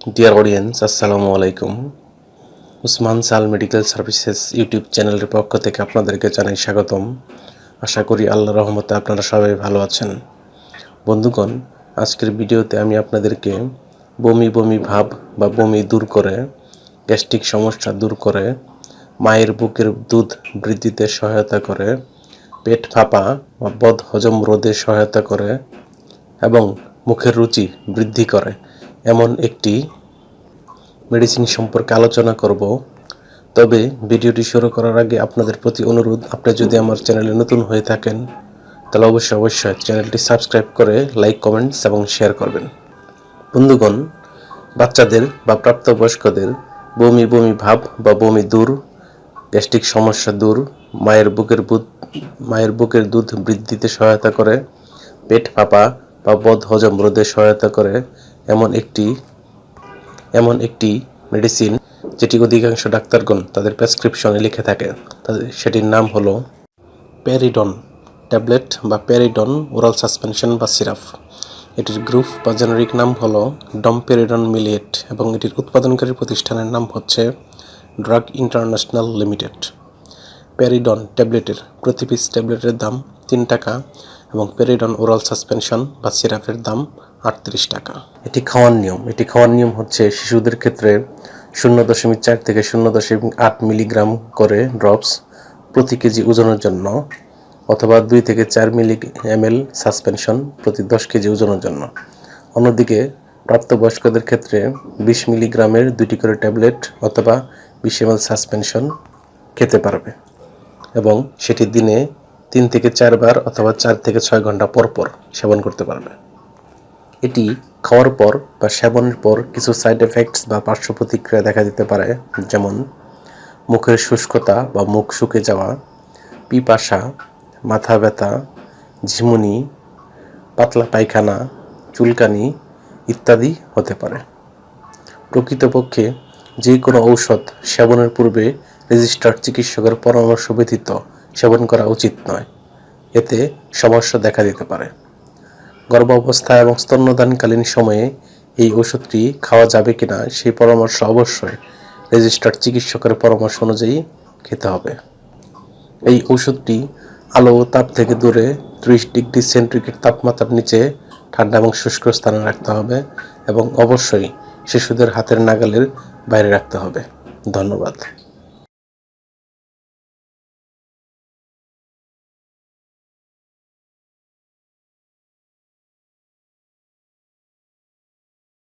Dear audience আসসালামু আলাইকুম উসমান সাল মেডিকেল সার্ভিসেস ইউটিউব চ্যানেলের পক্ষ থেকে আপনাদেরকে জানাই স্বাগতম। আশা করি আল্লাহ রহমতে আপনারা সবাই ভালো আছেন। বন্ধুগণ, আজকের ভিডিওতে আমি আপনাদেরকে বমি বমি ভাব বা বমি দূর করে, গ্যাস্ট্রিক সমস্যা দূর করে, মায়ের বুকের দুধ বৃদ্ধিতে সহায়তা করে, পেট ফাঁপা বা বদ হজম রোধে সহায়তা করে এবং মুখের রুচি বৃদ্ধি করে। এমন একটি মেডিসিন সম্পর্কে আলোচনা করব। তবে ভিডিওটি শুরু করার আগে আপনাদের প্রতি অনুরোধ, আপনি যদি আমার চ্যানেলে নতুন হয়ে থাকেন, তাহলে অবশ্যই অবশ্যই চ্যানেলটি সাবস্ক্রাইব করে লাইক, কমেন্টস এবং শেয়ার করবেন। বন্ধুগণ, বাচ্চাদের বা প্রাপ্তবয়স্কদের বমি বমি ভাব বা বমি দূর, গ্যাস্ট্রিক সমস্যা দূর, মায়ের বুকের বুধ মায়ের বুকের দুধ বৃদ্ধিতে সহায়তা করে, পেট ফাঁপা বা বদ হজম রোধে সহায়তা করে এমন একটি এমন একটি মেডিসিন যেটি অধিকাংশ ডাক্তারগণ তাদের প্রেসক্রিপশনে লিখে থাকে। তাদের সেটির নাম হলো প্যারিডন ট্যাবলেট বা প্যারিডন ওরাল সাসপেনশন বা সিরাপ এটির গ্রুপ বা জেনারিক নাম হলো ডমপেরিডন মিলিয়েট এবং এটির উৎপাদনকারী প্রতিষ্ঠানের নাম হচ্ছে ড্রাগ ইন্টারন্যাশনাল লিমিটেড। প্যারিডন ট্যাবলেটের প্রতি পিস ট্যাবলেটের দাম তিন টাকা এবং প্যারিডন ওরাল সাসপেনশন বা সিরাপের দাম আটত্রিশ টাকা। এটি খাওয়ার নিয়ম। এটি খাওয়ার নিয়ম হচ্ছে শিশুদের ক্ষেত্রে শূন্য দশমিক চার থেকে শূন্য দশমিক আট মিলিগ্রাম করে ড্রপস প্রতি কেজি ওজনের জন্য অথবা দুই থেকে চার মিলি এম এল সাসপেনশন প্রতি দশ কেজি ওজনের জন্য। অন্যদিকে প্রাপ্তবয়স্কদের ক্ষেত্রে বিশ মিলিগ্রামের দুটি করে ট্যাবলেট অথবা বিশ এম এল সাসপেনশন খেতে পারবে এবং সেটি দিনে তিন থেকে চারবার অথবা চার থেকে ছয় ঘণ্টা পর পর সেবন করতে পারবে। এটি খাওয়ার পর বা সেবনের পর কিছু সাইড এফেক্টস বা পার্শ্ব প্রতিক্রিয়া দেখা দিতে পারে, যেমন মুখের শুষ্কতা বা মুখ শুকে যাওয়া, পিপাসা, মাথা ব্যথা, ঝিমুনি, পাতলা পায়খানা, চুলকানি ইত্যাদি হতে পারে। প্রকৃতপক্ষে যে কোনো ঔষধ সেবনের পূর্বে রেজিস্টার্ড চিকিৎসকের পরামর্শ ব্যতীত সেবন করা উচিত নয়। এতে সমস্যা দেখা দিতে পারে। গর্ভাবস্থা এবং স্তন্যদানকালীন সময়ে এই ওষুধটি খাওয়া যাবে কিনা সেই পরামর্শ অবশ্যই রেজিস্টার্ড চিকিৎসকের পরামর্শ অনুযায়ী খেতে হবে। এই ওষুধটি আলো ও তাপ থেকে দূরে ত্রিশ ডিগ্রি সেন্টিগ্রেড তাপমাত্রার নিচে ঠান্ডা এবং শুষ্ক স্থানে রাখতে হবে এবং অবশ্যই শিশুদের হাতের নাগালের বাইরে রাখতে হবে। ধন্যবাদ।